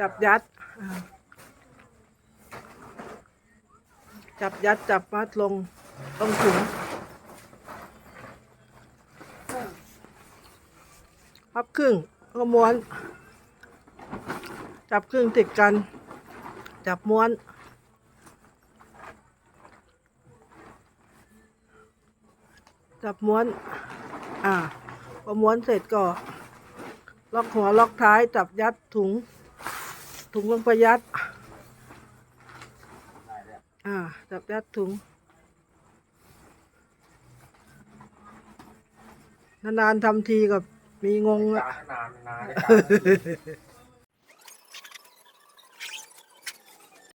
จับยัด จับยัดจับมัดลงตรงถุงพับครึ่งก็ม้วน จับครึ่งติดกัน จับม้วนจับม้วน อ่า พอม้วนเสร็จก็ ล็อกหัวล็อกท้ายจับยัดถุง ถุงลงไปยัด อ่า จับยัดถุง นานๆทำทีกับมีงงอะ นานนาน